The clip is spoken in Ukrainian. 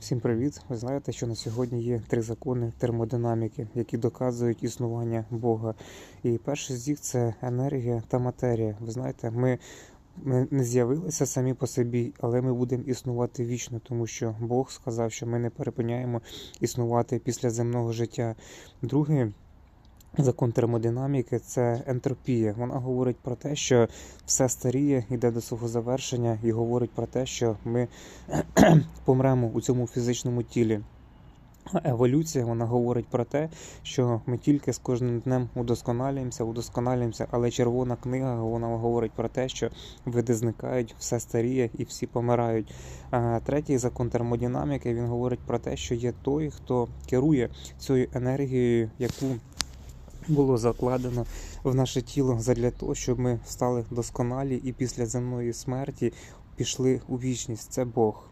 Всім привіт! Ви знаєте, що на сьогодні є три закони термодинаміки, які доказують існування Бога. І перший з них це енергія та матерія. Ви знаєте, ми, не з'явилися самі по собі, але ми будемо існувати вічно, тому що Бог сказав, що ми не перепиняємо існувати після земного життя. Другий Закон термодинаміки це ентропія. Вона говорить про те, що все старіє, йде до свого завершення, і говорить про те, що ми помремо у цьому фізичному тілі. Еволюція вона говорить про те, що ми тільки з кожним днем удосконалюємося, удосконалюємося, але червона книга вона говорить про те, що види зникають, все старіє і всі помирають. А третій закон термодинаміки він говорить про те, що є той, хто керує цією енергією, яку було закладено в наше тіло задля того, щоб ми стали досконалі і після земної смерті пішли у вічність. Це Бог.